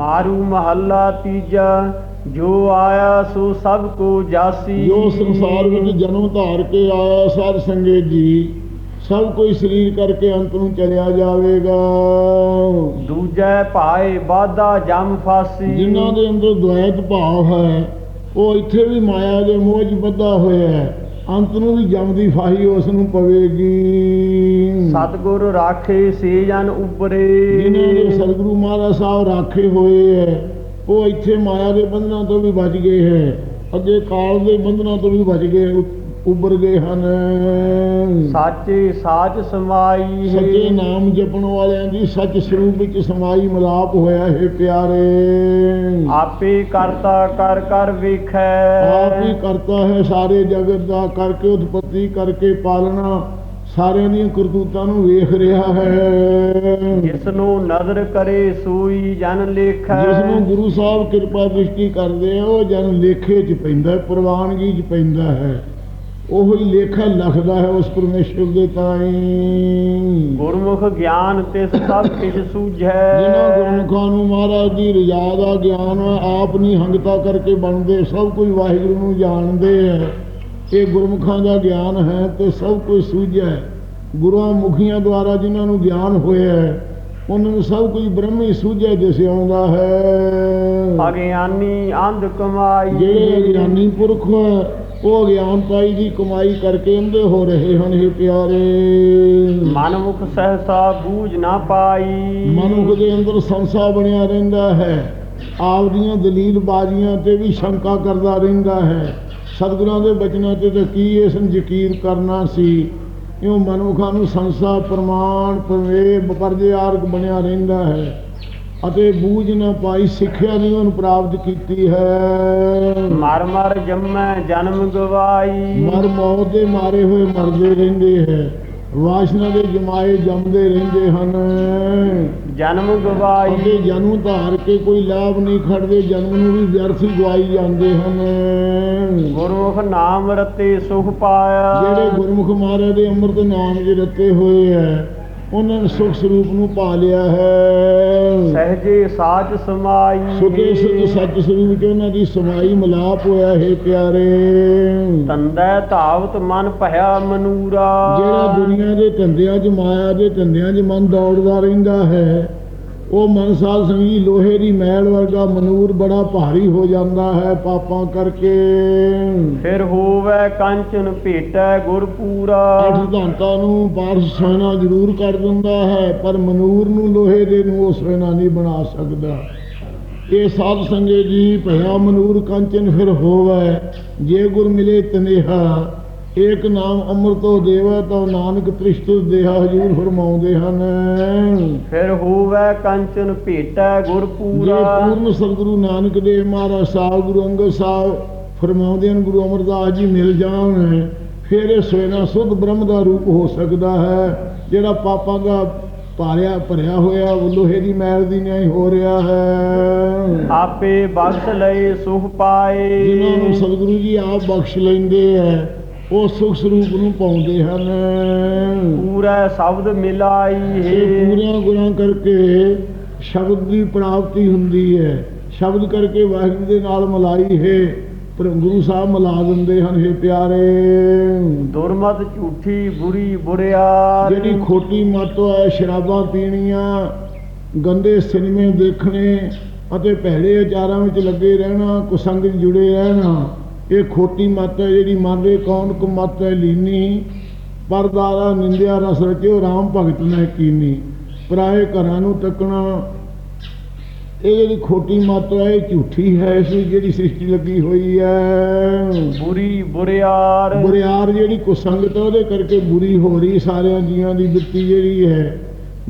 ਮਾਰੂ ਮਹੱਲਾ ਤੀਜਾ ਜੋ ਆਇਆ ਸੋ ਸਭ ਕੋ ਜਾਸੀ ਜੋ। ਸੰਸਾਰ ਵਿੱਚ ਜਨਮ ਧਾਰ ਕੇ ਆਇਆ ਸਾਧ ਸੰਗਤ ਜੀ ਸਭ ਕੋਈ ਸਰੀਰ ਕਰਕੇ ਅੰਤ ਨੂੰ ਚਲਿਆ ਜਾਵੇਗਾ। ਦੂਜੈ ਭਾਏ ਬਾਧਾ ਜਮ ਫਾਸੀ। ਜਿਨ੍ਹਾਂ ਦੇ ਅੰਦਰ ਦੁਆਇਤ ਭਾਵ ਹੈ ਉਹ ਇੱਥੇ ਵੀ ਮਾਇਆ ਦੇ ਮੋਹ 'ਚ ਬੱਧਾ ਹੋਇਆ ਹੈ। ਅੰਤ ਨੂੰ ਵੀ ਜਮ ਦੀ ਫਾਹੀ ਉਸ ਨੂੰ ਪਵੇਗੀ। ਸਤਗੁਰ ਰਾਖੇ ਸੇ ਜਨ ਉਪਰੇ। ਜਿਨ੍ਹਾਂ ਦੇ ਸਤਿਗੁਰੂ ਮਹਾਰਾਜ ਸਾਹਿਬ ਰਾਖੇ ਹੋਏ ਹੈ ਉਹ ਇੱਥੇ ਮਾਇਆ ਦੇ ਬੰਧਨਾਂ ਤੋਂ ਵੀ ਬਚ ਗਏ ਹੈ ਅੱਗੇ ਕਾਲ ਦੇ ਬੰਧਨਾਂ ਤੋਂ ਵੀ ਬਚ ਗਏ ਉ- ਉੱਭਰ ਗਏ ਹਨ। ਸਾਚੇ ਸਾਚ ਸਮਾਈ ਸੱਚੇ ਨਾਮ ਜਪਣ ਵਾਲਿਆਂ ਦੀ ਸੱਚ ਸਰੂਪ ਵਿੱਚ ਸਮਾਈ ਮਲਾਪ ਹੋਇਆ ਹੈ ਪਿਆਰੇ। ਆਪੇ ਕਰਤਾ ਕਰ ਕਰ ਵੇਖੈ। ਆਪ ਕਰਤਾ ਹੈ ਸਾਰੇ ਜਗਤ ਦਾ ਕਰਕੇ ਉਤਪਤੀ ਕਰਕੇ ਪਾਲਣਾ। ਸਾਰਿਆਂ ਦੀਆਂ ਕਰਤੂਤਾਂ ਨੂੰ ਵੇਖ ਰਿਹਾ ਹੈ। ਜਿਸ ਨੂੰ ਨਜ਼ਰ ਕਰੇ ਸੋਈ ਜਨ ਲੇਖੈ। ਜਿਸ ਨੂੰ ਗੁਰੂ ਸਾਹਿਬ ਕਿਰਪਾ ਦ੍ਰਿਸ਼ਟੀ ਕਰਦੇ ਆ ਉਹ ਜਨ ਲੇਖੇ 'ਚ ਪੈਂਦਾ ਪ੍ਰਵਾਨਗੀ 'ਚ ਪੈਂਦਾ ਹੈ। ਉਹ ਹੀ ਲੇਖਾ ਲਿਖਦਾ ਹੈ ਉਸ ਪਰਮੇਸ਼ਰ ਦੇ ਤਾਈਂ। ਗੁਰਮੁਖ ਗਿਆਨ ਤਿਸ ਸਭ ਕਿਛ ਜਿਨ੍ਹਾਂ ਸੂਝੈ ਗੁਰਮੁਖਾਂ ਨੂੰ ਮਹਾਰਾਜ ਦੀ ਰਜਾ ਦਾ ਗਿਆਨ ਆਪ ਨਹੀਂ ਹੰਗਤਾ ਕਰਕੇ ਬਣਦੇ ਸਭ ਕੋਈ ਵਾਹਿਗੁਰੂ ਨੂੰ ਜਾਣਦੇ ਹੈ। ਇਹ ਗੁਰਮੁਖਾਂ ਦਾ ਗਿਆਨ ਹੈ ਤੇ ਸਭ ਕੁਝ ਸੂਝੈ। ਗੁਰੂਆਂ ਮੁਖੀਆਂ ਦੁਆਰਾ ਜਿਨ੍ਹਾਂ ਨੂੰ ਗਿਆਨ ਹੋਇਆ ਹੈ ਉਹਨਾਂ ਨੂੰ ਸਭ ਕੁਝ ਬ੍ਰਹਮ ਸੂਝੈ ਦਿਸ ਆਉਂਦਾ ਹੈ। ਅਗਿਆਨੀ ਅੰਧ ਕਮਾਈ। ਜਿਹੜੇ ਅਗਿਆਨੀ ਪੁਰਖ ਉਹ ਅਗਿਆਨਤਾਈ ਦੀ ਕਮਾਈ ਕਰਕੇ ਅੰਧੇ ਹੋ ਰਹੇ ਹਨ ਇਹ ਪਿਆਰੇ। ਮਨਮੁਖ ਸਹਸਾ ਬੂਝ ਨਾ ਪਾਈ। ਮਨੁੱਖ ਦੇ ਅੰਦਰ ਸੰਸਾ ਬਣਿਆ ਰਹਿੰਦਾ ਹੈ। ਆਪ ਦੀਆਂ ਦਲੀਲ ਬਾਜ਼ੀਆਂ ਤੇ ਵੀ ਸ਼ੰਕਾ ਕਰਦਾ ਰਹਿੰਦਾ ਹੈ। ਸਤਿਗੁਰਾਂ ਦੇ ਬਚਨਾਂ ਤੇ ਤਾਂ ਕੀ ਇਸ ਨੂੰ ਯਕੀਨ ਕਰਨਾ ਸੀ। ਇਉਂ ਮਨੁੱਖਾਂ ਨੂੰ ਸੰਸਾ ਪ੍ਰਮਾਣ ਪ੍ਰਵੇਹ ਪਰਜਿਆਰਕ ਬਣਿਆ ਰਹਿੰਦਾ ਹੈ। ਅਤੇ ਬੂਝ ਨਾ ਪਾਈ ਸਿੱਖਿਆ ਨਹੀਂ ਉਹਨੂੰ ਪ੍ਰਾਪਤ ਕੀਤੀ ਹੈ। ਮਰ ਮਰ ਜੰਮੈ ਜਨਮ ਗਵਾਈ। ਮਰ ਮੌਤ ਦੇ ਮਾਰੇ ਹੋਏ ਮਰਦੇ ਰਹਿੰਦੇ ਹੈ। ਵਾਸ਼ਨਾ ਦੇ ਜਮਾਏ ਜੰਮਦੇ ਰਹਿੰਦੇ ਹਨ। ਜਨਮ ਗਵਾਈ। ਅਤੇ ਜਨਮ ਧਾਰ ਕੇ ਕੋਈ ਲਾਭ ਨਹੀਂ ਖੜਦੇ ਜਨਮ ਨੂੰ ਵੀ ਵਿਅਰਥ ਹੀ ਗਵਾਈ ਜਾਂਦੇ ਹਨ। ਗੁਰਮੁਖ ਨਾਮ ਰਤੇ ਸੁਖ ਪਾਇਆ। ਜਿਹੜੇ ਗੁਰਮੁਖ ਮਹਾਰਾਜ ਦੇ ਅੰਮ੍ਰਿਤ ਨਾਮ ਦੇ ਰਤੇ ਹੋਏ ਹੈ ਉਹਨਾਂ ਨੇ ਸੁਖ ਸਰੂਪ ਨੂੰ ਪਾ ਲਿਆ ਹੈ। ਸਹਜੇ ਸਾਚ ਸਮਾਈ। ਸੁਖੇ ਸੁਖ ਸੱਚ ਸਰੂਪ ਚ ਉਹਨਾਂ ਦੀ ਸਮਾਈ ਮਲਾਪ ਹੋਇਆ ਹੈ ਪਿਆਰੇ। ਤੰਦੈ ਧਾਵਤ ਮਨ ਭਇਆ ਮਨੂਰਾ। ਜਿਹੜਾ ਦੁਨੀਆ ਦੇ ਧੰਦਿਆਂ 'ਚ ਮਾਇਆ ਦੇ ਧੰਦਿਆਂ 'ਚ ਮਨ ਦੌੜਦਾ ਰਹਿੰਦਾ ਹੈ ਉਹ ਮਨ ਸਾਧ ਸੰਗੀ ਲੋਹੇ ਦੀ ਮੈਲ ਵਰਗਾ ਮਨੂਰ ਬੜਾ ਭਾਰੀ ਹੋ ਜਾਂਦਾ ਹੈ ਪਾਪਾਂ ਕਰਕੇ। ਫਿਰ ਹੋਵੇ ਕੰਚਨ ਭੇਟੈ ਗੁਰ ਪੂਰਾ। ਅੱਠ ਧਾਂਤਾਂ ਨੂੰ ਪਾਰਸ ਸੋਨਾ ਜ਼ਰੂਰ ਕਰ ਦਿੰਦਾ ਹੈ ਪਰ ਮਨੂਰ ਨੂੰ ਲੋਹੇ ਦੇ ਨੂੰ ਉਹ ਸੋਨਾ ਨਹੀਂ ਬਣਾ ਸਕਦਾ। ਇਹ ਸਾਧ ਸੰਗੇ ਜੀ ਭਇਆ ਮਨੂਰ ਕੰਚਨ ਫਿਰ ਹੋਵੇ ਜੇ ਗੁਰ ਮਿਲੇ ਤਨੇਹਾ ਏਕ ਨਾਮ ਅੰਮ੍ਰਿਤੋ ਦੇਵਾ ਤਾਂ ਨਾਨਕ ਤ੍ਰਿਸ਼ਟ ਦੇਹਾ ਹਜੂਰ ਫਰਮਾਉਂਦੇ ਹਨ। ਫਿਰ ਹੋਵੇ ਕੰਚਨ ਭੇਟੈ ਗੁਰ ਜੇ ਪੂਰਾ ਪੂਰਨ ਸਤਿਗੁਰੂ ਨਾਨਕ ਦੇਵ ਮਹਾਰਾਜ ਸਾਹਿਬ ਗੁਰੂ ਅੰਗਦ ਸਾਹਿਬ ਫਰਮਾਉਂਦੇ ਹਨ ਗੁਰੂ ਅਮਰਦਾਸ ਜੀ ਮਿਲ ਜਾਣ ਫਿਰ ਇਹ ਸੋਇਨਾ ਸੁਧ ਬ੍ਰਹਮ ਦਾ ਰੂਪ ਹੋ ਸਕਦਾ ਹੈ ਜਿਹੜਾ ਪਾਪਾਂ ਦਾ ਭਾਰਿਆ ਭਰਿਆ ਹੋਇਆ ਉਹ ਲੋਹੇ ਦੀ ਮੈਲ ਦੀ ਨਹੀਂ ਹੋ ਰਿਹਾ ਹੈ। ਆਪੇ ਬਖਸ਼ ਲਏ ਸੁਖ ਪਾਏ। ਜਿਨ੍ਹਾਂ ਨੂੰ ਸਤਿਗੁਰੂ ਜੀ ਆਪ ਬਖਸ਼ ਲੈਂਦੇ ਹੈ ਉਹ ਸੁਖ ਸਰੂਪ ਨੂੰ ਪਾਉਂਦੇ ਹਨ। ਪੂਰਾ ਸ਼ਬਦ ਮਿਲਾਈ ਹੈ। ਪੂਰੀਆਂ ਗੁਣਾਂ ਕਰਕੇ ਸ਼ਬਦ ਦੀ ਪ੍ਰਾਪਤੀ ਹੁੰਦੀ ਹੈ। ਸ਼ਬਦ ਕਰਕੇ ਵਾਹਿਗੁਰੂ ਦੇ ਨਾਲ ਮਲਾਈ ਹੈ। ਪਰ ਗੁਰੂ ਸਾਹਿਬ ਮਿਲਾ ਦਿੰਦੇ ਹਨ ਇਹ ਪਿਆਰੇ। ਦੁਰਮਤ ਝੂਠੀ ਬੁਰੀ ਬੁਰਿਆਰ। ਜਿਹੜੀ ਖੋਟੀ ਮੱਤ ਹੈ ਸ਼ਰਾਬਾਂ ਪੀਣੀਆਂ ਗੰਦੇ ਸਿਨੇਮੇ ਦੇਖਣੇ ਅਤੇ ਭੈੜੇ ਆਚਾਰਾਂ ਵਿੱਚ ਲੱਗੇ ਰਹਿਣਾ ਕੁਸੰਗਤ ਜੁੜੇ ਰਹਿਣਾ ਇਹ ਖੋਟੀ ਮੱਤ ਹੈ ਜਿਹੜੀ ਮਨ ਦੇ ਕੌਣ ਕੁ ਮੱਤ ਹੈ ਲੀਨੀ। ਪਰਦਾਰਾ ਨਿੰਦਿਆ ਰਸ ਰਚਿਓ ਰਾਮ ਭਗਤ ਨੇ ਕੀਨੀ। ਪਰਾਏ ਘਰਾਂ ਨੂੰ ਤੱਕਣਾ ਇਹ ਜਿਹੜੀ ਖੋਟੀ ਮੱਤ ਹੈ ਇਹ ਝੂਠੀ ਹੈ ਇਸ ਜਿਹੜੀ ਸ੍ਰਿਸ਼ਟੀ ਲੱਗੀ ਹੋਈ ਹੈ। ਬੁਰੀ ਬੁਰਿਆਰ। ਬੁਰਿਆਰ ਜਿਹੜੀ ਕੁਸੰਗਤ ਹੈ ਉਹਦੇ ਕਰਕੇ ਬੁਰੀ ਹੋ ਰਹੀ ਸਾਰਿਆਂ ਜੀਆਂ ਦੀ ਬਿੱਤੀ ਜਿਹੜੀ ਹੈ।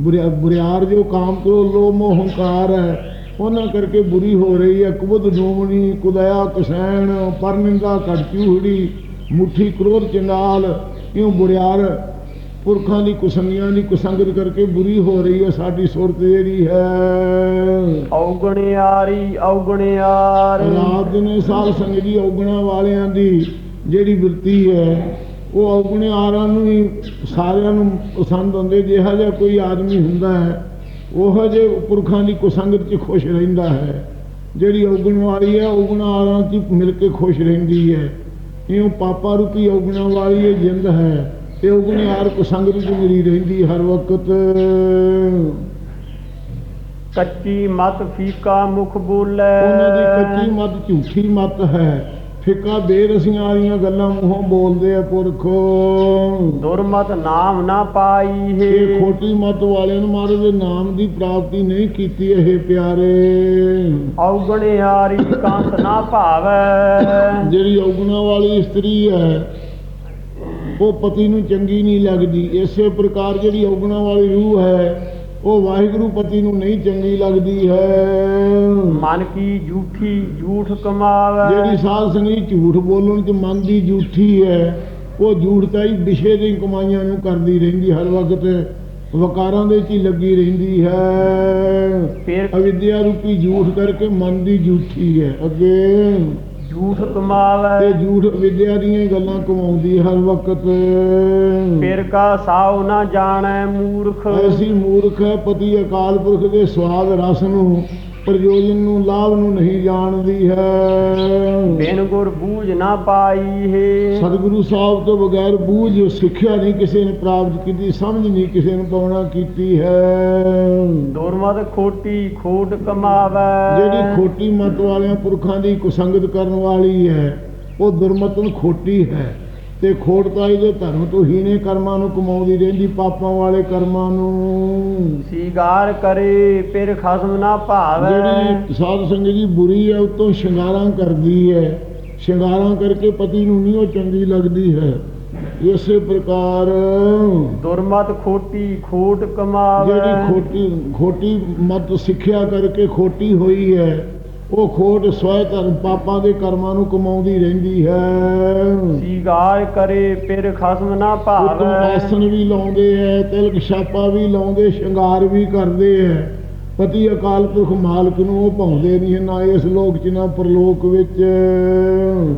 ਬੁਰਿਆ- ਬੁਰਿਆਰ ਜੋ ਕਾਮ ਕਰੋ ਲੋਭ ਮੋਹ ਹੰਕਾਰ ਹੈ। ਉਹਨਾਂ ਕਰਕੇ ਬੁਰੀ ਹੋ ਰਹੀ ਹੈ। ਕੁਬਦ ਡੂਮਣੀ ਕੁਦਇਆ ਕਸੈਣ ਪਰਨਿੰਦਾ ਕਟਚੂਹੜੀ ਮੁੱਠੀ ਕ੍ਰੋਧ ਚੰਡਾਲ ਇਉਂ ਬੁਰਿਆਰ ਪੁਰਖਾਂ ਦੀ ਕੁਸੰਗੀਆਂ ਦੀ ਕੁਸੰਗਤ ਕਰਕੇ ਬੁਰੀ ਹੋ ਰਹੀ ਹੈ। ਸਾਡੀ ਸੁਰਤ ਜਿਹੜੀ ਹੈ। ਔਗਣਿਆਰੀ ਔਗਣਿਆਰ ਰਾਤ ਦਿਨੇ ਸਾਧ ਸੰਗਤ ਦੀ ਔਗਣਾ ਵਾਲਿਆਂ ਦੀ ਜਿਹੜੀ ਬਿਰਤੀ ਹੈ ਉਹ ਔਗਣੇ ਆਰਾਂ ਨੂੰ ਹੀ ਸਾਰਿਆਂ ਨੂੰ ਪਸੰਦ ਹੁੰਦੇ ਜਿਹਾ ਜਿਹਾ ਕੋਈ ਆਦਮੀ ਹੁੰਦਾ ਹੈ ਉਹ ਜੇ ਪੁਰਖਾਂ ਦੀ ਕੁਸੰਗਤ 'ਚ ਖੁਸ਼ ਰਹਿੰਦਾ ਹੈ ਜਿਹੜੀ ਔਗਣ ਵਾਲੀ ਹੈ ਔਗਣਾਂ ਵਾਲਾਂ 'ਚ ਮਿਲ ਕੇ ਖੁਸ਼ ਰਹਿੰਦੀ ਹੈ। ਇਉਂ ਪਾਪਾ ਰੂਪੀ ਔਗਣਾਂ ਵਾਲੀ ਇਹ ਜਿੰਦ ਹੈ ਤੇ ਔਗਣ ਯਾਰ ਕੁਸੰਗਤ 'ਚ ਮਿਲੀ ਰਹਿੰਦੀ ਹਰ ਵਕਤ। ਕੱਚੀ ਮਤ ਫੀਕਾ ਮੁਖ ਬੋਲੇ। ਉਹਨਾਂ ਦੀ ਕੱਚੀ ਮਤ ਝੂਠੀ ਮਤ ਹੈ। ਫਿੱਕਾ ਬੇਰਸੀਆਂ ਵਾਲੀਆਂ ਗੱਲਾਂ ਮੂੰਹੋਂ ਬੋਲਦੇ ਆ ਪੁਰਖ। ਦੁਰਮਤ ਨਾਮ ਨਾ ਪਾਈ ਹੈ। ਇਹ ਖੋਟੀ ਮਤ ਵਾਲਿਆਂ ਨੂੰ ਮਹਾਰਾਜ ਦੇ ਨਾਮ ਦੀ ਪ੍ਰਾਪਤੀ ਨਹੀਂ ਕੀਤੀ ਇਹ ਪਿਆਰੇ। ਔਗਣਿਆਰੀ ਕੰਤ ਨਾ ਭਾਵੈ। ਜਿਹੜੀ ਔਗਣਾ ਵਾਲੀ ਇਸਤਰੀ ਹੈ ਉਹ ਪਤੀ ਨੂੰ ਚੰਗੀ ਨਹੀਂ ਲੱਗਦੀ। ਇਸੇ ਪ੍ਰਕਾਰ ਜਿਹੜੀ ਔਗਣਾ ਵਾਲੀ ਰੂਹ ਹੈ ਉਹ ਵਾਹਿਗੁਰੂ ਪਤੀ ਨੂੰ ਨਹੀਂ ਚੰਗੀ ਲੱਗਦੀ ਹੈ। ਮਨ ਕੀ ਝੂਠੀ ਝੂਠ ਕਮਾਵੈ। ਜਿਹੜੀ ਸਾਧ ਸੰਗੀ ਝੂਠ ਬੋਲਣ ਚ ਮਨ ਦੀ ਝੂਠੀ ਹੈ ਉਹ ਝੂਠਤਾਈ ਵਿਸ਼ੇ ਦੀ ਕਮਾਈਆਂ ਨੂੰ ਕਰਦੀ ਰਹਿੰਦੀ ਹਰ ਵਕਤ ਵਕਾਰਾਂ ਦੇ ਚ ਹੀ ਲੱਗੀ ਰਹਿੰਦੀ ਹੈ। ਫਿਰ ਅਵਿਦਿਆ ਰੂਪੀ ਝੂਠ ਕਰਕੇ ਮਨ ਦੀ ਝੂਠੀ ਹੈ। ਅੱਗੇ ਝੂਠ ਕਮਾਵੈ। ਤੇ ਝੂਠ ਵਿਦਿਆ ਦੀਆਂ ਹੀ ਗੱਲਾਂ ਕਮਾਉਂਦੀ ਹਰ ਵਕਤ। ਫਿਰ ਕਾ ਸਾਉ ਨਾ ਜਾਣੈ ਮੂਰਖ। ਐਸੀ ਮੂਰਖ ਹੈ ਪਤੀ ਅਕਾਲ ਪੁਰਖ ਦੇ ਸਵਾਦ ਰਸ ਨੂੰ ਪ੍ਰਯੋਜਨ ਨੂੰ ਲਾਭ ਨੂੰ ਨਹੀਂ ਜਾਣਦੀ ਹੈ। ਬਿਨ ਗੁਰ ਬੂਝ ਨਾ ਪਾਈ ਹੈ। ਸਤਿਗੁਰੂ ਸਾਹਿਬ ਤੋਂ ਬਗੈਰ ਬੂਝ ਸਿੱਖਿਆ ਨਹੀਂ ਕਿਸੇ ਨੇ ਪ੍ਰਾਪਤ ਕੀਤੀ ਸਮਝ ਨਹੀਂ ਕਿਸੇ ਨੇ ਪਾਉਣਾ ਕੀਤੀ ਹੈ। ਦੁਰਮਤ ਖੋਟੀ ਖੋਟ ਕਮਾਵੈ। ਜਿਹੜੀ ਖੋਟੀ ਮਤ ਵਾਲਿਆਂ ਪੁਰਖਾਂ ਦੀ ਕੁਸੰਗਤ ਕਰਨ ਵਾਲੀ ਹੈ ਉਹ ਦੁਰਮਤਨ ਖੋਟੀ ਹੈ। ਤੇ ਖੋਟਤਾਈ ਦੇ ਧਰਮ ਤੋਂ ਹੀਣੇ ਕਰਮਾਂ ਨੂੰ ਕਮਾਉਂਦੀ ਰਹਿੰਦੀ ਪਾਪਾਂ ਵਾਲੇ ਕਰਮਾਂ ਨੂੰ। ਸੀਗਾਰ ਕਰੇ ਫਿਰ ਖਸਮ ਨਾ ਭਾਵੈ। ਜਿਹੜੀ ਸਾਧ ਸੰਗਤ ਜੀ ਬੁਰੀ ਹੈ ਉਤੋਂ ਸ਼ਿੰਗਾਰਾਂ ਕਰਦੀ ਹੈ। ਸ਼ਿੰਗਾਰਾਂ ਕਰਕੇ ਪਤੀ ਨੂੰ ਨਹੀਂ ਉਹ ਚੰਗੀ ਲੱਗਦੀ ਹੈ। ਇਸੇ ਪ੍ਰਕਾਰ ਦੁਰਮਤ ਖੋਟੀ ਖੋਟ ਕਮਾਵੈ। ਜਿਹੜੀ ਖੋਟੀ ਖੋਟੀ ਮਤ ਸਿੱਖਿਆ ਕਰਕੇ ਖੋਟੀ ਹੋਈ ਹੈ ਉਹ ਖੋਟ ਸਵੈ ਧਰਮ ਪਾਪਾਂ ਦੇ ਕਰਮਾਂ ਨੂੰ ਕਮਾਉਂਦੀ ਰਹਿੰਦੀ ਹੈ। ਸੀਗਾਰ ਕਰੇ ਫਿਰ ਖਸਮ ਨਾ ਭਾਵੈ। ਆਸਣ ਵੀ ਲਾਉਂਦੇ ਐ ਤਿਲਕ ਛਾਪਾ ਵੀ ਲਾਉਂਦੇ ਸ਼ਿੰਗਾਰ ਵੀ ਕਰਦੇ ਐ। ਪਤੀ ਅਕਾਲ ਪੁਰਖ ਮਾਲਕ ਨੂੰ ਉਹ ਭਾਉਂਦੇ ਨਹੀਂ ਨਾ ਇਸ ਲੋਕ 'ਚ ਨਾ ਪਰਲੋਕ ਵਿੱਚ।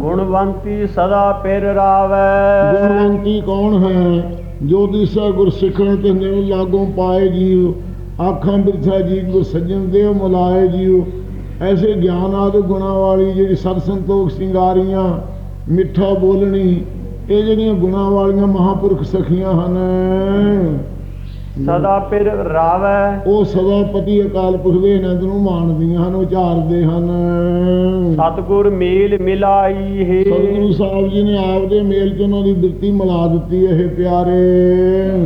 ਗੁਣਵੰਤੀ ਸਦਾ ਪਿਰ ਰਾਵੈ। ਗੁਣਵੰਤੀ ਕੌਣ ਹੈ? ਜੋ ਦਿਸਾ ਗੁਰ ਸਿੱਖਣ ਤੇ ਨਿਉ ਲਾਗੋਂ ਪਾਏ ਜੀਉ ਆਖਾਂ ਬਿਰਥਾ ਜੀ ਗੁਰ ਸੱਜਣ ਦੇਵ ਮੁਲਾਏ ਜੀਉ ਐਸੇ ਗਿਆਨ ਆਦਿ ਗੁਣਾ ਵਾਲੀ ਜਿਹੜੀ ਸਤ ਸੰਤੋਖ ਸਿੰਗਾਰੀਆਂ ਮਿੱਠਾ ਬੋਲਣੀ ਇਹ ਜਿਹੜੀਆਂ ਗੁਣਾ ਵਾਲੀਆਂ ਮਹਾਪੁਰਖ ਸਖੀਆਂ ਹਨ। ਸਦਾ ਪਿਰ ਰਾਵੈ। ਉਹ ਸਦਾ ਪਤੀ ਅਕਾਲ ਪੁਰਖ ਦੇ ਆਨੰਦ ਨੂੰ ਮਾਣਦੀਆਂ ਹਨ ਉਚਾਰਦੇ ਹਨ। ਸਤਗੁਰ ਮੇਲ ਮਿਲਾਈ ਹੈ। ਸਤਿਗੁਰੂ ਸਾਹਿਬ ਜੀ ਨੇ ਆਪਦੇ ਮੇਲ 'ਚ ਉਹਨਾਂ ਦੀ ਬਿਰਤੀ ਮਿਲਾ ਦਿੱਤੀ ਇਹ ਪਿਆਰੇ।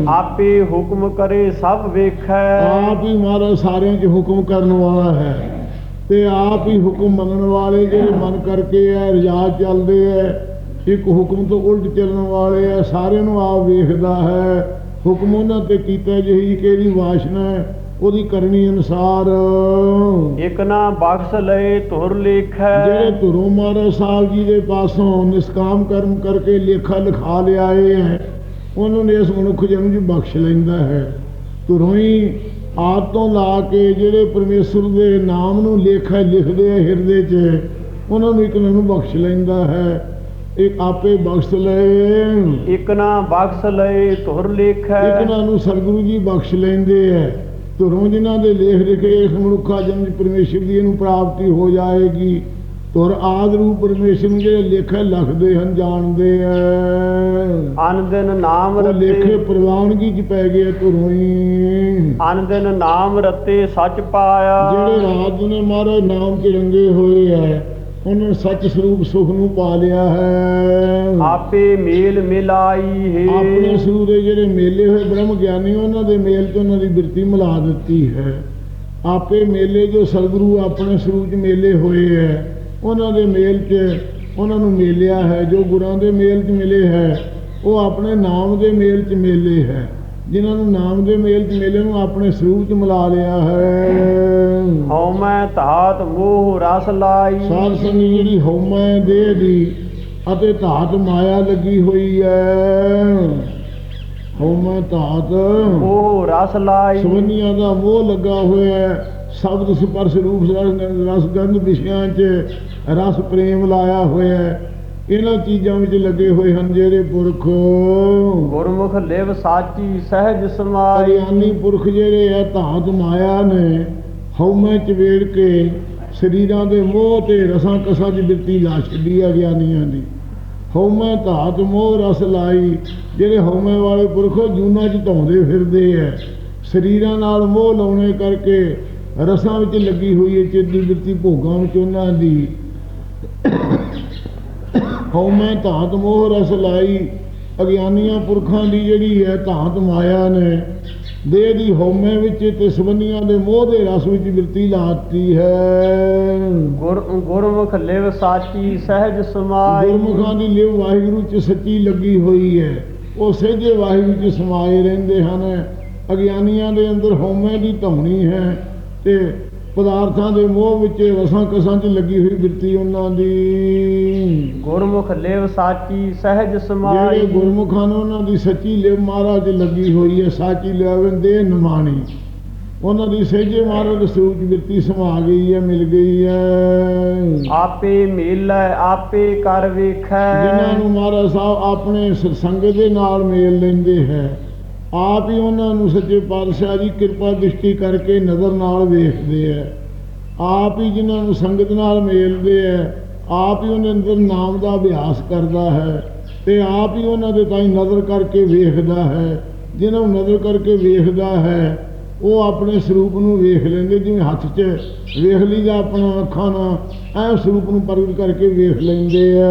ਆਪੇ ਹੁਕਮ ਕਰੇ ਸਭ ਵੇਖੈ। ਆਪ ਹੀ ਮਹਾਰਾਜ ਸਾਰਿਆਂ 'ਚ ਹੁਕਮ ਕਰਨ ਵਾਲਾ ਹੈ। ਤੇ ਆਪ ਹੀ ਹੁਕਮ ਮੰਨਣ ਵਾਲੇ ਜਿਹੜੇ ਮਨ ਕਰਕੇ ਐ ਰਜਾ ਚੱਲਦੇ ਐ ਇੱਕ ਹੁਕਮ ਤੋਂ ਉਲਟ ਚੱਲਣ ਵਾਲੇ ਐ ਸਾਰਿਆਂ ਨੂੰ ਆਪ ਵੇਖਦਾ ਹੈ। ਹੁਕਮ ਉਹਨਾਂ ਤੇ ਕੀਤਾ ਜਿਹੀ ਕਿਹੜੀ ਵਾਸ਼ਨਾ ਹੈ ਉਹਦੀ ਕਰਨੀ ਅਨੁਸਾਰ। ਇਕ ਨਾ ਬਖਸ਼ ਲਏ ਧੁਰ ਲੇਖੈ। ਜਿਹੜੇ ਧੁਰੋਂ ਮਹਾਰਾਜ ਸਾਹਿਬ ਜੀ ਦੇ ਪਾਸੋਂ ਨਿਸਕਾਮ ਕਰਮ ਕਰਕੇ ਲੇਖਾ ਲਿਖਾ ਲਿਆਏ ਹੈ ਉਹਨਾਂ ਨੇ ਇਸ ਮਨੁੱਖ ਜਨਮ ਚ ਬਖਸ਼ ਲੈਂਦਾ ਹੈ। ਧੁਰੋਂ ਹੀ ਆਪ ਤੋਂ ਲਾ ਕੇ ਜਿਹੜੇ ਪਰਮੇਸ਼ਰ ਦੇ ਨਾਮ ਨੂੰ ਲੇਖਾ ਲਿਖਦੇ ਆ ਹਿਰਦੇ 'ਚ ਉਹਨਾਂ ਨੂੰ ਇੱਕ ਨੂੰ ਬਖਸ਼ ਲੈਂਦਾ ਹੈ। ਇੱਕ ਆਪੇ ਬਖਸ਼ ਲਏ। ਇਕ ਨਾ ਬਖਸ਼ ਲਏ ਧੁਰ ਲੇਖੈ। ਇੱਕ ਨੂੰ ਸਤਿਗੁਰੂ ਜੀ ਬਖਸ਼ ਲੈਂਦੇ ਐ ਧੁਰੋਂ ਜਿਨ੍ਹਾਂ ਦੇ ਲੇਖ ਲਿਖੇ ਇਸ ਮਨੁੱਖਾ ਜਨਮ ਪਰਮੇਸ਼ਰ ਦੀ ਇਹਨੂੰ ਪ੍ਰਾਪਤੀ ਹੋ ਜਾਏਗੀ। ਧੁਰ ਆਦ ਰੂਪ ਪਰਮੇਸ਼ਰ ਨੂੰ ਜਿਹੜੇ ਲੇਖੇ ਲਿਖਦੇ ਹਨ ਜਾਣਦੇ ਐ। ਅਨ ਦਿਨ ਨਾਮ ਉਹ ਲੇਖੇ ਰਤੇ ਪ੍ਰਵਾਨਗੀ 'ਚ ਪੈ ਗਏ ਧੁਰੋਂ ਹੀ ਅਨ ਦਿਨ ਨਾਮ ਰਤੇ ਸੱਚ ਪਾਇਆ। ਜਿਹੜੇ ਰਾਤ ਨੇ ਮਹਾਰਾਜ ਨਾਮ 'ਚ ਰੰਗੇ ਹੋਏ ਐ ਉਹਨਾਂ ਸੱਚ ਸਰੂਪ ਸੁਖ ਨੂੰ ਪਾ ਲਿਆ ਹੈ। ਆਪੇ ਮੇਲ ਮਿਲਾਈ ਹੈ। ਆਪਣੇ ਸਰੂਪ ਦੇ ਜਿਹੜੇ ਮੇਲੇ ਹੋਏ ਬ੍ਰਹਮ ਗਿਆਨੀ ਉਹਨਾਂ ਦੇ ਮੇਲ 'ਚ ਉਹਨਾਂ ਦੀ ਬਿਰਤੀ ਮਿਲਾ ਦਿੱਤੀ ਹੈ। ਆਪੇ ਮੇਲੇ ਜੋ ਸਤਿਗੁਰੂ ਆਪਣੇ ਸਰੂਪ 'ਚ ਮੇਲੇ ਹੋਏ ਹੈ ਉਹਨਾਂ ਦੇ ਮੇਲ 'ਚ ਉਹਨਾਂ ਨੂੰ ਮੇਲਿਆ ਹੈ ਜੋ ਗੁਰਾਂ ਦੇ ਮੇਲ 'ਚ ਮਿਲੇ ਹੈ ਉਹ ਆਪਣੇ ਨਾਮ ਦੇ ਮੇਲ 'ਚ ਮੇਲੇ ਹੈ। ਜਿਨ੍ਹਾਂ ਨੂੰ ਨਾਮ ਦੇ ਮੇਲ 'ਚ ਮੇਲੇ ਨੂੰ ਆਪਣੇ ਸਰੂਪ 'ਚ ਮਿਲਾ ਲਿਆ ਹੈ। ਹਉ ਮੈਂ ਧਾਤ ਮੋਹ ਰਸ ਲਾਈ। ਸਾਧ ਸੰਗੀ ਜਿਹੜੀ ਹਉਮੈ ਦੇਹ ਦੀ ਅਤੇ ਧਾਤ ਮਾਇਆ ਲੱਗੀ ਹੋਈ ਹੈ। ਹਉਮੈ ਧਾਤ ਮੋਹ ਰਸ ਲਾਈ। ਸਵੰਨੀਆਂ ਦਾ ਮੋਹ ਲੱਗਾ ਹੋਇਆ ਹੈ। ਸ਼ਬਦ ਸਪਰਸ਼ ਰੂਪ ਰਸ ਗੰਧ- ਵਿਸ਼ਿਆਂ 'ਚ ਰਸ ਪ੍ਰੇਮ ਲਾਇਆ ਹੋਇਆ ਹੈ। ਇਹਨਾਂ ਚੀਜ਼ਾਂ ਵਿੱਚ ਲੱਗੇ ਹੋਏ ਹਨ ਜਿਹੜੇ ਪੁਰਖ। ਗੁਰਮੁਖ ਲਿਵ ਸਾਚੀ ਸਹਿਜ ਸਮਾਈ। ਅਗਿਆਨੀ ਪੁਰਖ ਜਿਹੜੇ ਆ ਧਾਤ ਮਾਇਆ ਨੇ ਹਉਮੈ ਚ ਵੇੜ ਕੇ ਸਰੀਰਾਂ ਦੇ ਮੋਹ ਤੇ ਰਸਾਂ ਕਸਾਂ ਚ ਬਿਰਤੀ ਲਾ ਛੱਡੀ ਆ ਗਿਆਨੀਆਂ ਦੀ। ਹਉਮੈ ਧਾਤ ਮੋਹ ਰਸ ਲਾਈ। ਜਿਹੜੇ ਹਉਮੈ ਵਾਲੇ ਪੁਰਖੋ ਜੂਨਾ ਚ ਧਾਉਂਦੇ ਫਿਰਦੇ ਐ ਸਰੀਰਾਂ ਨਾਲ ਮੋਹ ਲਾਉਣੇ ਕਰਕੇ ਰਸਾਂ ਵਿੱਚ ਲੱਗੀ ਹੋਈ ਹੈ ਚਿੱਤ ਦੀ ਬਿਰਤੀ ਭੋਗਾਂ ਵਿੱਚ ਉਹਨਾਂ ਦੀ। ਹਉਮੈ ਧਾਤ ਮੋਹ ਰਸ ਲਾਈ। ਅਗਿਆਨੀਆਂ ਪੁਰਖਾਂ ਦੀ ਜਿਹੜੀ ਹੈ ਧਾਤ ਮਾਇਆ ਨੇ ਦੇਹ ਦੀ ਹਉਮੈ ਵਿੱਚ ਤੇ ਸੰਬੰਧੀਆਂ ਦੇ ਮੋਹ ਦੇ ਰਸ ਵਿੱਚ ਬਿਰਤੀ ਲਾਤੀ ਹੈ। ਗੁਰ ਗੁਰਮੁਖ ਲਿਵ ਸਾਚੀ ਸਹਿਜ ਸਮਾਈ। ਗੁਰਮੁਖਾਂ ਦੀ ਲਿਵ ਵਾਹਿਗੁਰੂ ਚ ਸੱਚੀ ਲੱਗੀ ਹੋਈ ਹੈ। ਉਹ ਸਹਿਜੇ ਵਾਹਿਗੁਰੂ ਚ ਸਮਾਏ ਰਹਿੰਦੇ ਹਨ। ਅਗਿਆਨੀਆਂ ਦੇ ਅੰਦਰ ਹਉਮੈ ਦੀ ਧੌਣੀ ਹੈ। ਤੇ ਪਦਾਰਥਾਂ ਦੇ ਮੋਹ ਵਿੱਚ ਰਸਾਂ ਕਸਾਂ 'ਚ ਲੱਗੀ ਹੋਈ ਬਿਰਤੀ ਉਹਨਾਂ ਦੀ। ਗੁਰਮੁਖ ਲਿਵ ਸਾਚੀ ਸਹਿਜ ਜਿਹੜੇ ਸਮਾਈ ਗੁਰਮੁਖਾਂ ਨੂੰ ਉਹਨਾਂ ਦੀ ਸੱਚੀ ਲਿਵ ਮਹਾਰਾਜ ਲੱਗੀ ਹੋਈ ਹੈ ਸਾਚੀ ਲਿਵ ਦੇ ਨਿਮਾਣੀ। ਉਹਨਾਂ ਦੀ ਸਹਿਜੇ ਮਹਾਰਾਜ ਦੇ ਸਰੂਪ 'ਚ ਬਿਰਤੀ ਸਮਾ ਗਈ ਹੈ ਮਿਲ ਗਈ ਹੈ। ਆਪੇ ਮੇਲੈ ਆਪੇ ਕਰ ਵੇਖੈ। ਜਿਨ੍ਹਾਂ ਨੂੰ ਮਹਾਰਾਜ ਸਾਹਿਬ ਆਪਣੇ ਸਤਸੰਗ ਦੇ ਨਾਲ ਮੇਲ ਲੈਂਦੇ ਹੈ ਆਪ ਹੀ ਉਹਨਾਂ ਨੂੰ ਸੱਚੇ ਪਾਤਸ਼ਾਹ ਦੀ ਕਿਰਪਾ ਦ੍ਰਿਸ਼ਟੀ ਕਰਕੇ ਨਜ਼ਰ ਨਾਲ ਵੇਖਦੇ ਹੈ ਆਪ ਹੀ ਜਿਨ੍ਹਾਂ ਨੂੰ ਸੰਗਤ ਨਾਲ ਮੇਲਦੇ ਹੈ ਆਪ ਹੀ ਉਹਨਾਂ ਅੰਦਰ ਨਾਮ ਦਾ ਅਭਿਆਸ ਕਰਦਾ ਹੈ ਤੇ ਆਪ ਹੀ ਉਹਨਾਂ ਦੇ ਤਾਈਂ ਨਜ਼ਰ ਕਰਕੇ ਵੇਖਦਾ ਹੈ। ਜਿਹਨਾਂ ਨੂੰ ਨਜ਼ਰ ਕਰਕੇ ਵੇਖਦਾ ਹੈ ਉਹ ਆਪਣੇ ਸਰੂਪ ਨੂੰ ਵੇਖ ਲੈਂਦੇ ਜਿਵੇਂ ਹੱਥ 'ਚ ਵੇਖ ਲਈਦਾ ਆਪਣਾ ਅੱਖਾਂ ਨਾਲ ਐ ਸਰੂਪ ਨੂੰ ਪ੍ਰਗਟ ਕਰਕੇ ਵੇਖ ਲੈਂਦੇ ਆ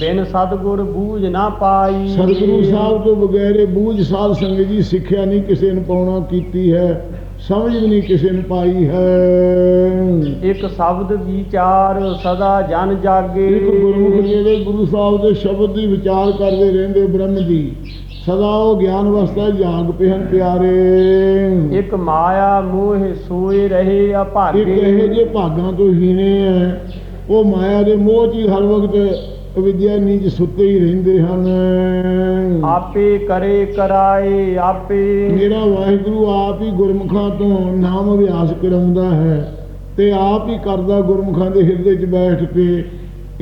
ਬਿਨ ਸਤਗੁਰ ਬੂਝ ਨਾ ਪਾਈ। ਸਤਿਗੁਰੂ ਸਾਹਿਬ ਤੋਂ ਬਗੈਰ ਬੂਝ ਸਾਧ ਸੰਗਤ ਜੀ ਸਿੱਖਿਆ ਨਹੀਂ ਕਿਸੇ ਨੇ ਪਾਉਣਾ ਕੀਤੀ ਹੈ ਸਮਝ ਵੀ ਨਹੀਂ ਕਿਸੇ ਨੇ ਪਾਈ ਹੈ। ਇੱਕ ਸ਼ਬਦ ਵਿਚਾਰ ਸਦਾ ਜਨ ਜਾਗੇ। ਇੱਕ ਗੁਰਮੁਖ ਜਿਹੜੇ ਗੁਰੂ ਸਾਹਿਬ ਦੇ ਸ਼ਬਦ ਦੀ ਵਿਚਾਰ ਕਰਦੇ ਰਹਿੰਦੇ ਬ੍ਰਹਮ ਦੀ ਸਦਾ ਉਹ ਗਿਆਨ ਅਵਸਥਾ ਜਾਗ ਪਏ ਹਨ ਪਿਆਰੇ। ਇੱਕ ਮਾਇਆ ਮੋਹ ਸੋਏ ਰਹੇ ਇੱਕ ਅਭਾਗੇ ਇਹੋ ਜਿਹੇ ਭਾਗਾਂ ਤੋਂ ਹੀਣੇ ਹੈ ਉਹ ਮਾਇਆ ਦੇ ਮੋਹ 'ਚ ਹਰ ਵਕਤ ਵਿਦਿਆ ਨੀਚ ਸੁੱਤੇ ਹੀ ਰਹਿੰਦੇ ਹਨ। ਆਪੇ ਕਰੇ ਕਰਾਏ ਆਪੇ। ਮੇਰਾ ਵਾਹਿਗੁਰੂ ਆਪ ਹੀ ਗੁਰਮੁਖਾਂ ਤੋਂ ਨਾਮ ਅਭਿਆਸ ਕਰਾਉਂਦਾ ਹੈ ਤੇ ਆਪ ਹੀ ਕਰਦਾ ਗੁਰਮੁਖਾਂ ਦੇ ਹਿਰਦੇ 'ਚ ਬੈਠ ਕੇ।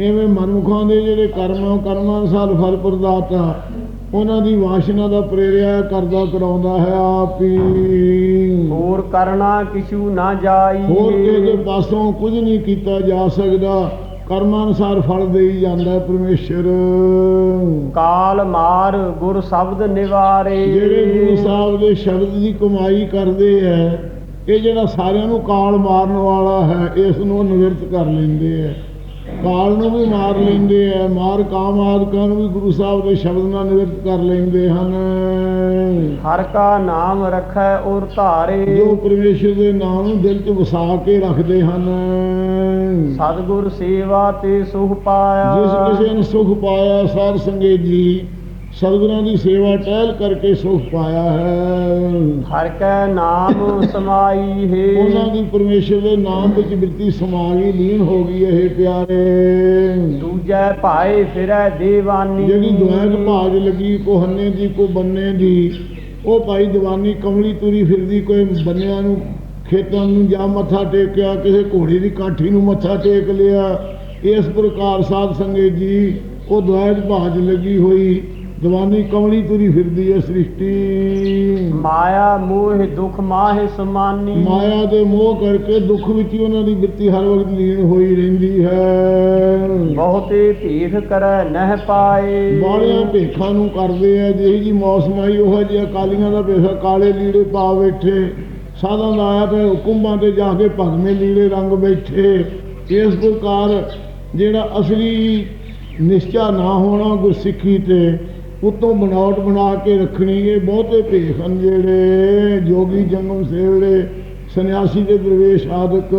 ਐਵੇਂ ਮਨਮੁਖਾਂ ਦੇ ਜਿਹੜੇ ਕਰਮ ਕਰਮਾਂ ਅਨੁਸਾਰ ਫਲ ਪ੍ਰਦਾਤਾ ਉਹਨਾਂ ਦੀ ਵਾਸ਼ਨਾ ਦਾ ਪ੍ਰੇਰਿਆ ਕਰਦਾ ਕਰਾਉਂਦਾ ਹੈ ਆਪ ਹੀ। ਹੋਰ ਕਰਨਾ ਕਿਛੂ ਨਾ ਜਾਈ। ਹੋਰ ਕਿਸੇ ਦੇ ਪਾਸੋਂ ਕੁਝ ਨਹੀਂ ਕੀਤਾ ਜਾ ਸਕਦਾ। ਕਰਮਾਂ ਅਨੁਸਾਰ ਫਲ ਦੇਈ ਜਾਂਦਾ ਪਰਮੇਸ਼ਰ। ਕਾਲ ਮਾਰ ਗੁਰ ਸ਼ਬਦ ਨਿਵਾਰੇ। ਜਿਹੜੇ ਗੁਰੂ ਸਾਹਿਬ ਦੇ ਸ਼ਬਦ ਦੀ ਕਮਾਈ ਕਰਦੇ ਐ ਇਹ ਜਿਹੜਾ ਸਾਰਿਆਂ ਨੂੰ ਕਾਲ ਮਾਰਨ ਵਾਲਾ ਹੈ ਇਸ ਨੂੰ ਨਿਵਰਤ ਕਰ ਲੈਂਦੇ ਐ ਕਾਲ ਨੂੰ ਵੀ ਮਾਰ ਲੈਂਦੇ ਐ ਮਾਰ ਕਾਮ ਆਦਿਕਾਂ ਨੂੰ ਵੀ ਗੁਰੂ ਸਾਹਿਬ ਦੇ ਸ਼ਬਦ ਨਾਲ ਨਿਵਰਤ ਕਰ ਲੈਂਦੇ ਹਨ। ਹਰ ਕਾ ਨਾਮ ਰੱਖੈ ਔਰ ਧਾਰੇ। ਜੋ ਪਰਮੇਸ਼ਰ ਦੇ ਨਾਮ ਨੂੰ ਦਿਲ 'ਚ ਵਸਾ ਕੇ ਰੱਖਦੇ ਹਨ। ਸਤਿਗੁਰ ਸੇਵਾ ਤੇ ਸੁਖ ਜਿਸ ਪਾਇਆ ਕਿਸੇ ਨੇ ਸੁਖ ਪਾਇਆ ਸਾਧ ਸੰਗਤ ਜੀ ਸਤਿਗੁਰਾਂ ਦੀ ਸੇਵਾ ਟਹਿਲ ਕਰਕੇ ਸੁਖ ਪਾਇਆ ਹੈ। ਹਰ ਕੈ ਨਾਮ ਸਮਾਈ ਹੈ। ਉਹਨਾਂ ਦੀ ਪਰਮੇਸ਼ਰ ਦੇ ਨਾਮ ਵਿੱਚ ਬਿਰਤੀ ਸਮਾ ਗਈ ਲੀਨ ਹੋ ਗਈ ਇਹ ਪਿਆਰੇ। ਦੂਜੈ ਭਾਏ ਫਿਰੈ ਦੇਵਾਨੀ। ਜਿਹੜੀ ਦੁਆਇਕ ਭਾਜ ਲੱਗੀ ਕੋ ਹੰਨੇ ਦੀ ਕੋ ਬੰਨੇ ਦੀ ਉਹ ਭਾਈ ਦੀਵਾਨੀ ਕਮਲੀ ਤੁਰੀ ਫਿਰਦੀ ਕੋਈ ਬੰਨਿਆਂ ਨੂੰ ਖੇਤਾਂ ਨੂੰ ਜਾ ਮੱਥਾ ਟੇਕਿਆ ਕਿਸੇ ਘੋੜੀ ਦੀ ਕਾਠੀ ਨੂੰ ਮੱਥਾ ਟੇਕ ਲਿਆ। ਇਸ ਪ੍ਰਕਾਰ ਸਾਧ ਸੰਗਤ ਜੀ ਉਹ ਦੁਆਇਕ ਭਾਜ ਲੱਗੀ ਹੋਈ ਦੀਵਾਨੀ ਕਮਲੀ ਤੁਰੀ ਫਿਰਦੀ ਹੈ ਸ੍ਰਿਸ਼ਟੀ। ਮਾਇਆ ਮੋਹ ਦੁਖ ਮਾਹਿ ਸਮਾਨੀ। ਮਾਇਆ ਦੇ ਮੋਹ ਕਰਕੇ ਦੁੱਖ ਵਿੱਚ ਹੀ ਉਹਨਾਂ ਦੀ ਬਿਰਤੀ ਹਰ ਵਕਤ ਲੀਨ ਹੋਈ ਰਹਿੰਦੀ ਹੈ। ਬਹੁਤੇ ਭੀਖ ਕਰੈ ਨਹਿ ਪਾਏ। ਬਾਲਿਆਂ ਭੇਖਾਂ ਨੂੰ ਕਰਦੇ ਆ ਜਿਹੀ ਜੀ ਮੌਸਮ ਆਈ ਉਹ ਜਿਹਾ ਕਾਲੀਆਂ ਦਾ ਭੇਖਾ ਕਾਲੇ ਲੀੜੇ ਪਾ ਬੈਠੇ। ਸਾਧਾਂ ਦਾ ਆਇਆ ਤੇ ਹੁਕਮਾਂ ਤੇ ਜਾ ਕੇ ਭਗਵੇਂ ਲੀੜੇ ਰੰਗ ਬੈਠੇ। ਇਸ ਪ੍ਰਕਾਰ ਜਿਹੜਾ ਅਸਲੀ ਨਿਸ਼ਚਾ ਨਾ ਹੋਣਾ ਗੁਰਸਿੱਖੀ ਤੇ ਉਤੋਂ ਬਣਾਵਟ ਬਣਾ ਕੇ ਰੱਖਣੀ ਇਹ ਬਹੁਤੇ ਭੇਖ ਹਨ ਜਿਹੜੇ ਜੋਗੀ ਜੰਗਮ ਸੇਵੜੇ ਸੰਨਿਆਸੀ ਦੇ ਦਰਵੇਸ਼ ਆਦਿਕ।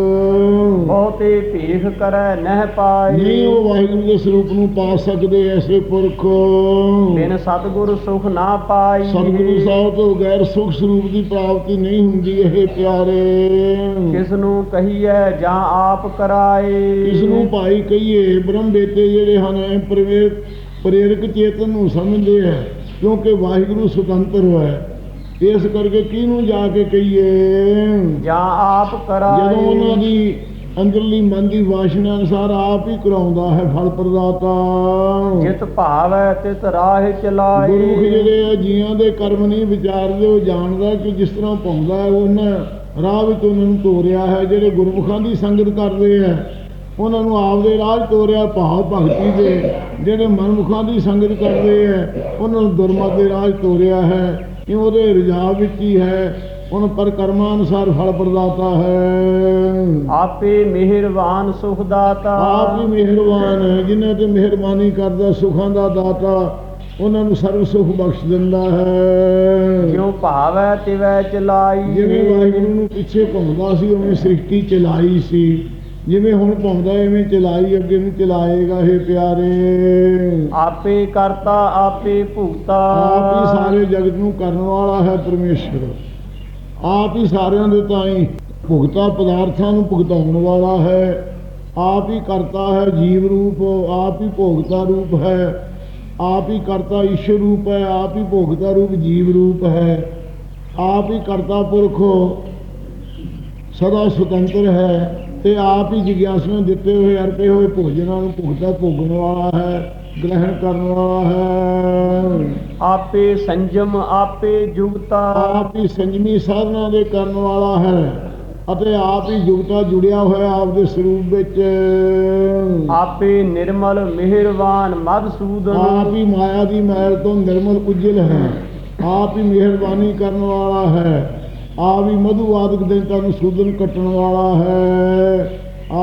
ਬਹੁਤੇ ਭੀਖ ਕਰੈ ਨਹਿ ਪਾਏ। ਨਹੀਂ ਉਹ ਵਾਹਿਗੁਰੂ ਦੇ ਸਰੂਪ ਨੂੰ ਪਾ ਸਕਦੇ ਐਸੇ ਪੁਰਖ। ਬਿਨ ਸਤਿਗੁਰ ਸੁਖ ਨਾ ਪਾਈ। ਸਤਿਗੁਰੂ ਸਾਹਿਬ ਤੋਂ ਬਗੈਰ ਸੁਖ ਸਰੂਪ ਦੀ ਪ੍ਰਾਪਤੀ ਨਹੀਂ ਹੁੰਦੀ ਇਹ ਪਿਆਰੇ। ਕਿਸ ਨੂੰ ਕਹੀਐ ਜਾਂ ਆਪ ਕਰਾਏ। ਇਸ ਨੂੰ ਭਾਈ ਕਹੀਏ ਬ੍ਰਹਮ ਬੇਤੇ ਜਿਹੜੇ ਹਨ ਇਹ ਪ੍ਰੇਰਕ ਪ੍ਰੇਰਕ ਚੇਤਨ ਨੂੰ ਸਮਝਦੇ ਹੈ ਕਿਉਂਕਿ ਵਾਹਿਗੁਰੂ ਸੁਤੰਤਰ ਹੈ ਇਸ ਕਰਕੇ ਕਿਹਨੂੰ ਜਾ ਕੇ ਕਹੀਏ? ਜਾਂ ਆਪ ਕਰਾਏ। ਜਦੋਂ ਉਹਨਾਂ ਦੀ ਅੰਦਰਲੀ ਮਨ ਦੀ ਵਾਸ਼ਨਾ ਅਨੁਸਾਰ ਆਪ ਹੀ ਕਰਾਉਂਦਾ ਹੈ ਫਲ ਪ੍ਰਦਾਤਾ। ਜਿਤ ਭਾਵੈ ਤਿਤ ਰਾਹ ਚਲਾਏ। ਗੁਰਮੁਖ ਜਿਹੜੇ ਆ ਜੀਆਂ ਦੇ ਕਰਮ ਨਹੀਂ ਵਿਚਾਰਦੇ ਉਹ ਜਾਣਦਾ ਕਿ ਜਿਸ ਤਰ੍ਹਾਂ ਪਾਉਂਦਾ ਹੈ ਉਹਨਾਂ ਰਾਹ ਵਿੱਚ ਉਹਨਾਂ ਨੂੰ ਤੋਰਿਆ ਹੈ ਜਿਹੜੇ ਗੁਰਮੁਖਾਂ ਦੀ ਸੰਗਤ ਕਰਦੇ ਆ। ਉਹਨਾਂ ਨੂੰ ਆਪਦੇ ਰਾਹ 'ਚ ਤੋਰਿਆ ਭਾਵ ਭਗਤੀ ਦੇ ਜਿਹੜੇ ਮਨਮੁਖਾਂ ਦੀ ਸੰਗਤ ਕਰਦੇ ਆ ਉਹਨਾਂ ਨੂੰ ਦੁਰਮਤ ਦੇ 'ਚ ਤੋਰਿਆ ਹੈ। ਕਿ ਉਹਦੇ ਰਜਾਬ ਵਿੱਚ ਹੀ ਹੈ? ਉਹਨਾਂ ਪਰ ਕਰਮਾਂ ਅਨੁਸਾਰ ਫਲ ਪ੍ਰਦਾਤਾ ਹੈ। ਆਪੇ ਮਿਹਰਬਾਨ ਸੁਖ ਦਾਤਾ ਆਪ ਹੀ ਮਿਹਰਬਾਨ ਹੈ। ਜਿਨ੍ਹਾਂ ਤੇ ਮਿਹਰਬਾਨੀ ਕਰਦਾ ਸੁਖਾਂ ਦਾ ਦਾਤਾ ਉਹਨਾਂ ਨੂੰ ਸਰਵ ਸੁਖ ਬਖਸ਼ ਦਿੰਦਾ ਹੈ। ਜਿਉ ਭਾਵੈ ਤਿਵੈ ਚਲਾਈ। ਜਿਵੇਂ ਵਾਹਿਗੁਰੂ ਨੂੰ ਪਿੱਛੇ ਘੁੰਮਦਾ ਸੀ ਉਵੇਂ ਸ੍ਰਿਸ਼ਟੀ ਚਲਾਈ ਸੀ। ਜਿਵੇਂ ਹੁਣ ਘੁੰਮਦਾ ਐਵੇਂ ਚਲਾਈ ਅੱਗੇ ਨੂੰ ਚਲਾਏਗਾ ਇਹ ਪਿਆਰੇ। ਆਪੇ ਕਰਤਾ ਆਪੇ ਭੁਗਤਾ। ਆਪ ਹੀ ਸਾਰੇ ਜਗਤ ਨੂੰ ਕਰਨ ਵਾਲਾ ਹੈ ਪਰਮੇਸ਼ਰ ਆਪ ਹੀ ਸਾਰਿਆਂ ਦੇ ਤਾਈਂ ਭੁਗਤਾ ਪਦਾਰਥਾਂ ਨੂੰ ਭੁਗਤਾਉਣ ਵਾਲਾ ਹੈ। ਆਪ ਹੀ ਕਰਤਾ ਹੈ ਜੀਵ ਰੂਪ ਆਪ ਹੀ ਭੋਗਤਾ ਰੂਪ ਹੈ। ਆਪ ਹੀ ਕਰਤਾ ਈਸ਼ਵਰ ਰੂਪ ਹੈ ਆਪ ਹੀ ਭੋਗਤਾ ਰੂਪ ਜੀਵ ਰੂਪ ਹੈ। ਆਪ ਹੀ ਕਰਤਾ ਪੁਰਖ ਸਦਾ ਸੁਤੰਤਰ ਹੈ। ਤੇ ਆਪ ਹੀ ਜਿਗਿਆਸੂਆਂ ਦਿੱਤੇ ਹੋਏ ਅਰਪੇ ਹੋਏ ਭੋਜਨਾਂ ਨੂੰ ਭੁਗਤਾ ਭੋਗਣ ਵਾਲਾ ਹੈ ਗ੍ਰਹਿਣ ਕਰਨ ਵਾਲਾ ਹੈ। ਆਪੇ ਸੰਜਮ ਆਪੇ ਜੁਗਤਾ। ਆਪ ਹੀ ਸੰਜਮੀ ਸਾਧਨਾ ਦੇ ਕਰਨ ਵਾਲਾ ਹੈ ਅਤੇ ਆਪ ਹੀ ਜੁਗਤਾ ਜੁੜਿਆ ਹੋਇਆ ਆਪ ਦੇ ਸਰੂਪ ਵਿੱਚ। ਆਪੇ ਨਿਰਮਲ ਮਿਹਰਬਾਨ ਆਪ ਮਦਸੂਦਨ ਹੀ ਮਾਇਆ ਦੀ ਮੈਲ ਤੋਂ ਨਿਰਮਲ ਉਜਲ ਹੈ। ਆਪ ਹੀ ਮਿਹਰਬਾਨੀ ਕਰਨ ਵਾਲਾ ਹੈ। ਆਪ ਹੀ ਮਧੂ ਆਦਿਕ ਦੈਂਤਾਂ ਨੂੰ ਸੂਦਨ ਕੱਟਣ ਵਾਲਾ ਹੈ।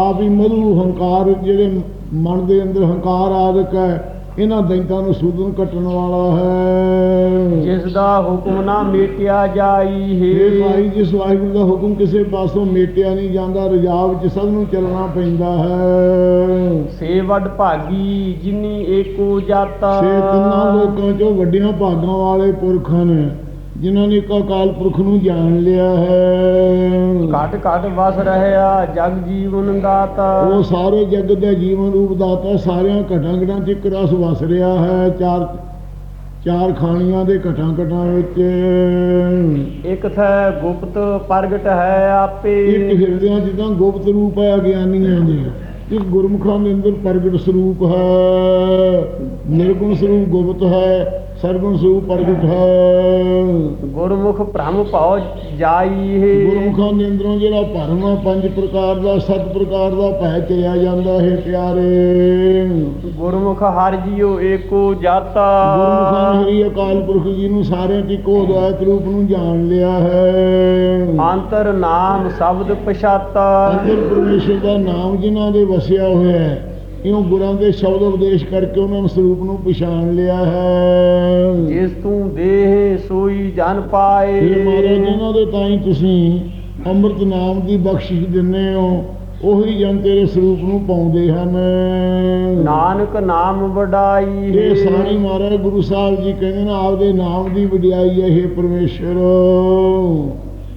ਆਪ ਹੀ ਮਧੂ ਹੰਕਾਰ ਜਿਹੜੇ ਮਨ ਦੇ ਅੰਦਰ ਹੰਕਾਰ ਆਦਿਕ ਹੈ ਇਹਨਾਂ ਦੈਂਤਾਂ ਨੂੰ ਸੂਦਨ ਕੱਟਣ ਵਾਲਾ ਹੈ। ਜਿਸ ਦਾ ਹੁਕਮ ਨਾ ਮੇਟਿਆ ਜਾਈ ਇਹ ਹੈ ਭਾਈ ਜਿਸ ਵਾਹਿਗੁਰੂ ਦਾ ਹੁਕਮ ਕਿਸੇ ਪਾਸੋਂ ਮੇਟਿਆ ਨਹੀਂ ਜਾਂਦਾ ਰਜਾਬ ਵਿੱਚ ਸਭ ਨੂੰ ਚੱਲਣਾ ਪੈਂਦਾ ਹੈ। ਸੇ ਵੱਡ ਭਾਗੀ ਜਿਨੀ ਏਕੋ ਜਾਤਾ। ਸੇ ਤਿੰਨਾਂ ਲੋਕਾਂ ਚੋਂ ਵੱਡਿਆਂ ਭਾਗਾਂ ਵਾਲੇ ਪੁਰਖ ਨੇ ਜਿਨ੍ਹਾਂ ਨੇ ਅਕਾਲ ਪੁਰਖ ਨੂੰ ਜਾਣ ਲਿਆ ਹੈ। ਘਟ ਘਟ ਵਸ ਰਹਿਆ ਜਗ ਜੀਵਨ ਦਾਤਾ। ਉਹ ਸਾਰੇ ਜਗਤ ਦਾ ਜੀਵਨ ਰੂਪ ਦਾਤਾ ਸਾਰਿਆਂ ਘਟਾਂ ਘਟਾਂ ਚ ਇੱਕ ਰਸ ਵਸ ਰਿਹਾ ਹੈ ਚਾਰ ਚਾਰ ਖਾਣੀਆਂ ਦੇ ਘਟਾਂ ਘਟਾਂ ਵਿੱਚ। ਇਕ ਥੈ ਗੁਪਤ ਪ੍ਰਗਟ ਹੈ ਆਪੇ। ਇੱਕ ਹਿਰਦਿਆਂ ਜਿੱਦਾਂ ਗੁਪਤ ਰੂਪ ਹੈ ਅਗਿਆਨੀਆਂ ਦੇ ਇੱਕ ਗੁਰਮੁਖਾਂ ਦੇ ਅੰਦਰ ਪ੍ਰਗਟ ਸਰੂਪ ਹੈ ਨਿਰਗੁਣ ਸਰੂਪ ਗੁਪਤ ਹੈ। ਸਰਗੁਣ ਸਰੂਪ ਪ੍ਰਗਟ ਹੈ ਗੁਰਮੁਖ ਭ੍ਰਮ ਭਉ ਜਾਈ ਹੈ ਗੁਰਮੁਖਾਂ ਦੇ ਅੰਦਰੋਂ ਜਿਹੜਾ ਭਰਮ ਆ ਪੰਜ ਪ੍ਰਕਾਰ ਦਾ ਸੱਤ ਪ੍ਰਕਾਰ ਦਾ ਭੈ ਚਲਿਆ ਜਾਂਦਾ ਹੈ ਪਿਆਰੇ। ਗੁਰਮੁਖ ਹਰ ਜੀਉ ਏਕੋ ਜਾਤਾ। ਗੁਰਮੁਖਾਂ ਨੇ ਹੀ ਅਕਾਲ ਪੁਰਖ ਜੀ ਨੂੰ ਸਾਰਿਆਂ ਚ ਇੱਕੋ ਦਵਾਇਤ ਰੂਪ ਨੂੰ ਜਾਣ ਲਿਆ ਹੈ। ਅੰਤਰ ਨਾਮ ਸ਼ਬਦ ਪਛਾਤਾ। ਅੰਦਰ ਪਰਮੇਸ਼ਰ ਦਾ ਨਾਮ ਜਿਨ੍ਹਾਂ ਦੇ ਵਸਿਆ ਹੋਇਆ ਹੈ ਇਉਂ ਗੁਰਾਂ ਦੇ ਸ਼ਬਦ ਉਪਦੇਸ਼ ਕਰਕੇ ਉਹਨਾਂ ਨੂੰ ਸਰੂਪ ਨੂੰ ਪਛਾਣ ਲਿਆ ਹੈ? ਜਿਸ ਤੂੰ ਦੇਹ ਸੋਈ ਜਨ ਪਾਏ। ਇਹ ਮਹਾਰਾਜ ਜਿਨ੍ਹਾਂ ਦੇ ਤਾਈਂ ਤੁਸੀਂ ਅੰਮ੍ਰਿਤ ਨਾਮ ਦੀ ਬਖਸ਼ਿਸ਼ ਦਿੰਦੇ ਹੋ ਉਹੀ ਜਨ ਤੇਰੇ ਸਰੂਪ ਨੂੰ ਪਾਉਂਦੇ ਹਨ। ਨਾਨਕ ਨਾਮ ਵਡਾਈ ਇਹ ਸਾਣੀ ਮਹਾਰਾਜ ਗੁਰੂ ਸਾਹਿਬ ਜੀ ਕਹਿੰਦੇ ਨੇ ਆਪਦੇ ਨਾਮ ਦੀ ਵਡਿਆਈ ਹੈ ਇਹ ਪਰਮੇਸ਼ਰ।